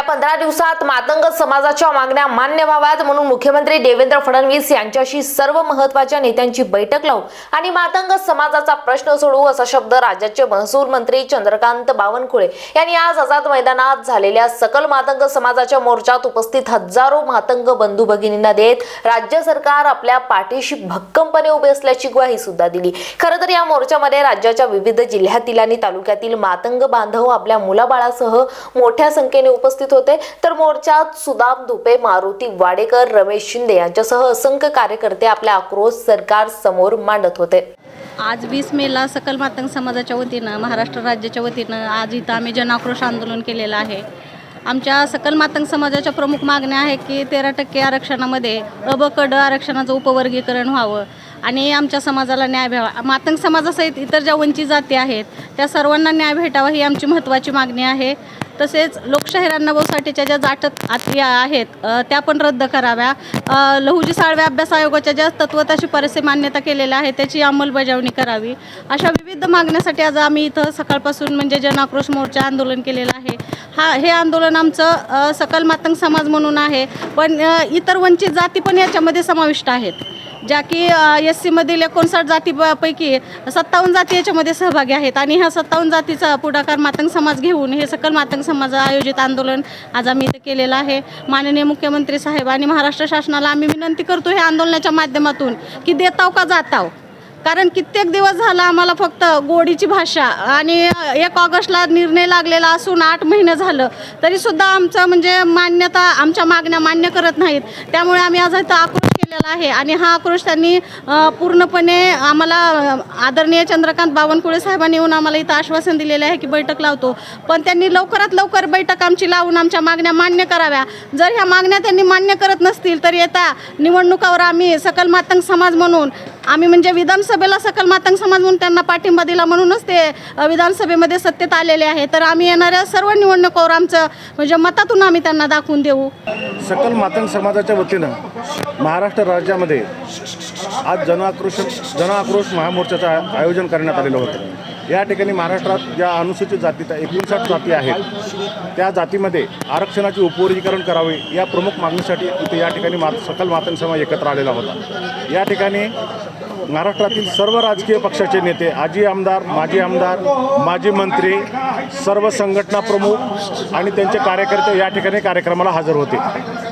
या पंधरा दिवसात मातंग समाजाच्या मागण्या मान्य व्हाव्यात म्हणून मुख्यमंत्री देवेंद्र फडणवीस यांच्याशी सर्व महत्त्वाच्या नेत्यांची बैठक लावू आणि मातंग समाजाचा प्रश्न सोडवू असा शब्द राज्याचे महसूल मंत्री चंद्रकांत बावनकुळे यांनी आज आझाद मैदानात झालेल्या सकल मातंग समाजाच्या मोर्चात उपस्थित हजारो मातंग बंधू भगिनींना देत राज्य सरकार आपल्या पाठीशी भक्कमपणे उभे असल्याची ग्वाही सुद्धा दिली. खरं तर या मोर्चामध्ये राज्याच्या विविध जिल्ह्यातील आणि तालुक्यातील मातंग बांधव आपल्या मुलाबाळासह मोठ्या संख्येने उपस्थित होते. तर मोर्चात सुदाम धुपे मारुती वाडेकर रमेश शिंदे यांच्यासह असंख्य कार्यकर्ते आपला आक्रोश सरकार समोर मांडत होते. आज वीस मेला सकल मातंग समाजाच्या वतीनं महाराष्ट्र राज्याच्या वतीनं आज इथं आम्ही जनआक्रोश आंदोलन केलेलं आहे. आमच्या सकल मातंग समाजाच्या प्रमुख मागण्या आहे की तेरा टक्के आरक्षणामध्ये अबकड आरक्षणाचं उपवर्गीकरण व्हावं आणि आमच्या समाजाला न्याय भेवा मातंग समाजासहित इतर ज्या वंचित जाती आहेत त्या सर्वांना न्याय भेटावा ही आमची महत्त्वाची मागणी आहे. तसेच लोकशाही अण्णाभाऊसाठीच्या ज्या जाटत आत्रिया आहेत त्या पण रद्द कराव्या. लहुजी साळवे अभ्यास आयोगाच्या ज्या तत्वताशी शिफारसी मान्यता केलेल्या आहेत त्याची अंमलबजावणी करावी. अशा विविध मागण्यासाठी आज आम्ही इथं सकाळपासून म्हणजे जनआक्रोश मोर्चा आंदोलन केलेलं आहे. हा हे आंदोलन आमचं सकल मातंग समाज म्हणून आहे. पण इतर वंचित जाती पण याच्यामध्ये समाविष्ट आहेत. ज्या की एस सीमधील एकोणसाठ जातीपैकी सत्तावन्न जाती याच्यामध्ये सहभागी आहेत. आणि ह्या सत्तावन्न जातीचा पुढाकार मातंग समाज घेऊन हे सकल मातंग समाज आयोजित आंदोलन आज आम्ही इथं केलेलं आहे. माननीय मुख्यमंत्री साहेब आणि महाराष्ट्र शासनाला आम्ही विनंती करतो हे आंदोलनाच्या माध्यमातून की देताव का जाताव? कारण कित्येक दिवस झाला आम्हाला फक्त गोडीची भाषा आणि एक ऑगस्टला निर्णय लागलेला असून आठ महिने झालं तरीसुद्धा आमचं म्हणजे मान्यता आमच्या मागण्या मान्य करत नाहीत. त्यामुळे आम्ही आज इथं आक्रोश केलेला आहे आणि हा आक्रोश त्यांनी पूर्णपणे आम्हाला आदरणीय चंद्रकांत बावनकुळे साहेबांनी येऊन आम्हाला इथं आश्वासन दिलेलं आहे की बैठक लावतो. पण त्यांनी लवकरात लवकर बैठक आमची लावून आमच्या मागण्या मान्य कराव्या. जर ह्या मागण्या त्यांनी मान्य करत नसतील तर येत्या निवडणुकावर आम्ही सकल मातंग समाज म्हणून आम्ही म्हणजे विधानसभेला सकल मातंग समाज म्हणून त्यांना पाठिंबा दिला म्हणूनच ते विधानसभेमध्ये सत्तेत आलेले आहे तर आम्ही येणाऱ्या सर्व निवडणुकावर आमचं म्हणजे मतातून आम्ही त्यांना दाखवून देऊ. सकल मातंग समाजाच्या वतीनं महाराष्ट्र राज्यामध्ये आज जनआक्रोश जनआक्रोश महामोर्चाचं आयोजन करण्यात आलेलं होतं. या ठिकाणी महाराष्ट्रात ज्या अनुसूचित जाती एकोणसाठ जाती आहेत त्या जातीमध्ये आरक्षणाचे उपवर्गीकरण करावे या प्रमुख मागणीसाठी इथे या ठिकाणी मा सकल मातंग समाज एकत्र आलेला होता. या ठिकाणी महाराष्ट्रातील सर्व राजकीय पक्षाचे नेते आजी आमदार माजी आमदार माजी मंत्री सर्व संघटना प्रमुख आणि त्यांचे कार्यकर्ते या ठिकाणी कार्यक्रमाला हजर होते.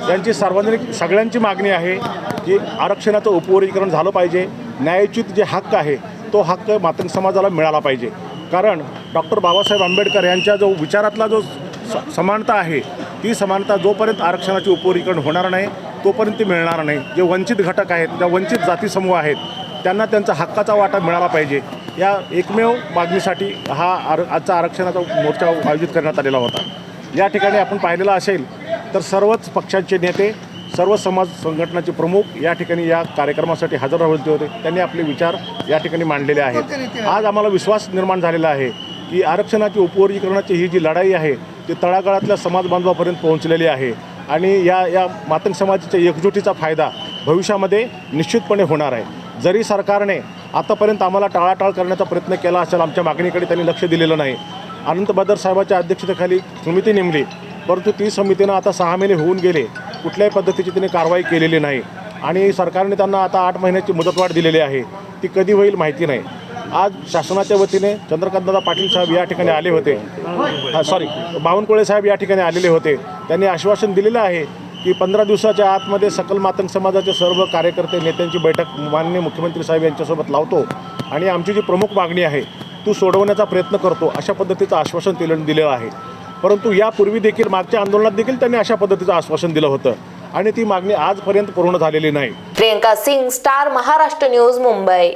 त्यांची सार्वजनिक सगळ्यांची मागणी आहे की आरक्षणाचं उपवर्गीकरण झालं पाहिजे. न्यायोचित जे हक्क आहे तो हक्क मातंग समाजाला मिळाला पाहिजे. कारण डॉक्टर बाबासाहेब आंबेडकर यांच्या जो विचारातला जो स- समानता आहे ती समानता जोपर्यंत आरक्षणाचे उपवरीकरण होणार नाही तोपर्यंत ती मिळणार नाही. जे वंचित घटक आहेत ज्या वंचित जाती समूह आहेत त्यांना त्यांचा हक्काचा वाटा मिळाला पाहिजे. या एकमेव मागणीसाठी हा आर आजचा आरक्षणाचा मोर्चा आयोजित करण्यात आलेला होता. या ठिकाणी आपण पाहिलेलं असेल तर सर्वच पक्षांचे नेते सर्व समाज संघटनाचे प्रमुख या ठिकाणी या कार्यक्रमासाठी हजर राहिले होते. त्यांनी आपले विचार या ठिकाणी मांडलेले आहेत. आज आम्हाला विश्वास निर्माण झालेला आहे की आरक्षणाची उपवर्गीकरणाची ही जी लढाई आहे ती तळागाळातल्या समाज बांधवापर्यंत पोहोचलेली आहे आणि या या मातंग समाजाच्या एकजुटीचा फायदा भविष्यामध्ये निश्चितपणे होणार आहे. जरी सरकारने आतापर्यंत आम्हाला टाळाटाळ करण्याचा प्रयत्न केला असेल आमच्या मागणीकडे त्यांनी लक्ष दिलेलं नाही. अनंत बदर साहेबाच्या अध्यक्षतेखाली समिती नेमली परंतु ती समितीनं आता सहा महिने होऊन गेले. कुठल्याही पद्धतीची तिने कारवाई केलेली नाही. आणि सरकारने त्यांना आता आठ महिन्याची मुदतवाढ दिलेली आहे. ती कधी होईल माहिती नाही. आज शासनाच्या वतीने चंद्रकांतदादा पाटील साहेब या ठिकाणी आले होते. सॉरी बावनकुळे साहेब या ठिकाणी आलेले होते. त्यांनी आश्वासन दिलेलं आहे की पंधरा दिवसाच्या आतमध्ये सकल मातंग समाजाचे सर्व कार्यकर्ते नेत्यांची बैठक माननीय मुख्यमंत्री साहेब यांच्यासोबत लावतो. आणि आमची जी प्रमुख मागणी आहे तू सोडवण्याचा प्रयत्न करतो अशा पद्धतीचं आश्वासन दिलं दिलेलं आहे. परंतु यापूर्वी देखील मागच्या आंदोलनात देखील त्यांनी अशा पद्धतीचं आश्वासन दिलं होतं. आणि ती मागणी आजपर्यंत पूर्ण झालेली नाही. Priyanka Singh star Maharashtra news Mumbai.